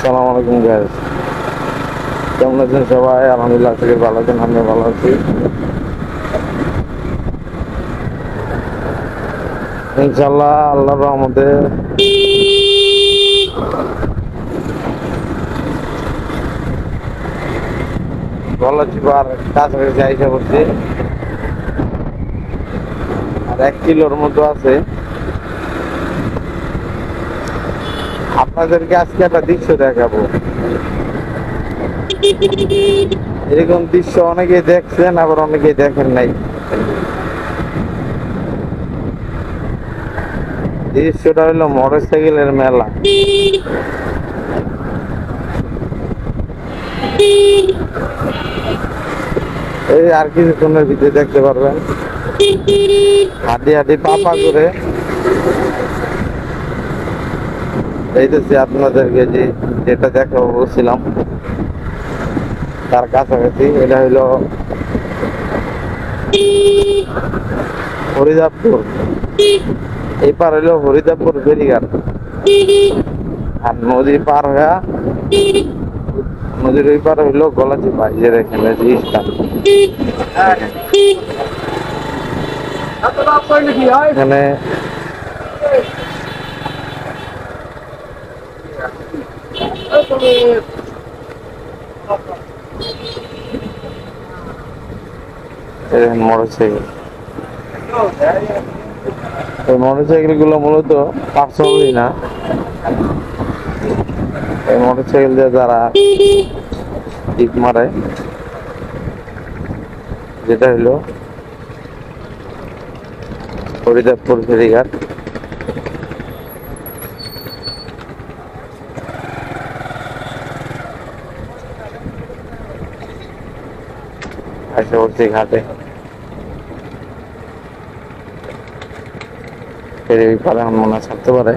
সালাম আলাইকুম গাইজ কেমন আছেন সবাই? আলহামদুলিল্লাহ থেকে ভালো আছেন আমি ভালো আছি। ইনশাল্লাহ আল্লাহর রহমতে ভালো আছি চিপার কাছাকাছি আইসা করছি আর এক কিলোর মতো আছে। আপনাদেরকে আজকে একটা দৃশ্য দেখাবো। এরকম দৃশ্য অনেকেই দেখছেন, আবার অনেকেই দেখেন নাই। দৃশ্যটা হলো মোটর সাইকেলের মেলা। এই আর কিছুক্ষণের ভিতরে দেখতে পারবেন। হাঁটি হাঁটি পাপা করে এইতেছি আপনাদেরকে যে যেটা দেখাবো বলছিলাম। তার কাছাকাছি এটা হইল হরিদাবপুর এই পার হইল হরিদাবপুর ফেরিঘাট আর নদী পার হয়ে নদীর ওই পার হইল গলাচিপা এই যে দেখেন যে স্থান। এখানে মোটর সাইকেল এই মোটর সাইকেলগুলো মূলত পার্সোনালি না। এই মোটর সাইকেল দিয়ে যারা দিক মারে। যেটা হলো হরিদেবপুর ফেরিঘাট। এসে পড়ছি ঘাটে। ফেরি ওই পারে আমার মনে ছাড়তে পারে।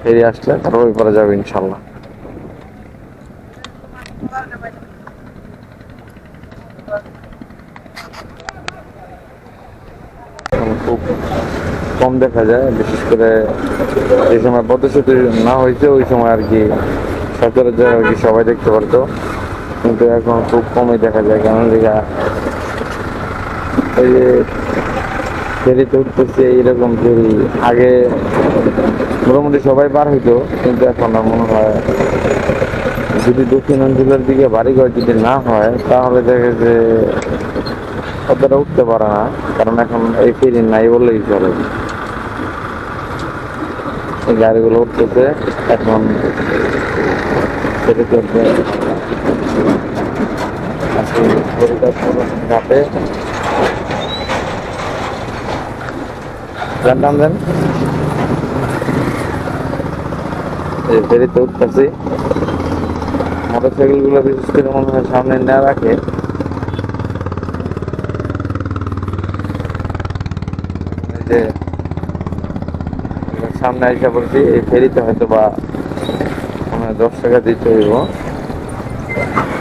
ফেরি আসলে তারপর ওই পারে যাবে ইনশাল্লাহ। খুব কম দেখা যায়, বিশেষ করে যে সময় পদচ্যুতি না হয়েছে, ওই সময় আর কি সচরাচর আর কি সবাই দেখতে পারতো। কিন্তু এখন খুব কমই দেখা যায় কেন দেখা এই যে ফেরিতে উঠতেছে, এইরকম ফেরি। আগে মোটামুটি সবাই পার হইতো, কিন্তু এখন মনে হয় যদি দক্ষিণ অঞ্চলের দিকে বাড়িঘর যদি না হয়, তাহলে দেখে যে অতটা উঠতে পারে না, কারণ এখন এই ফেরি নাই বললেই চলে। এই গাড়িগুলো উঠতেছে, এখন ফেরি হরিদাসপুর দেন এই ফেরিতে উঠতেছি। মোটর সাইকেলগুলো বিশেষ করে মনে হয় সামনে না রাখে। সামনে আইসা পড়ছি, এই ফেরিতে হয়তো বা দশ টাকা দিতে হইব। Gracias.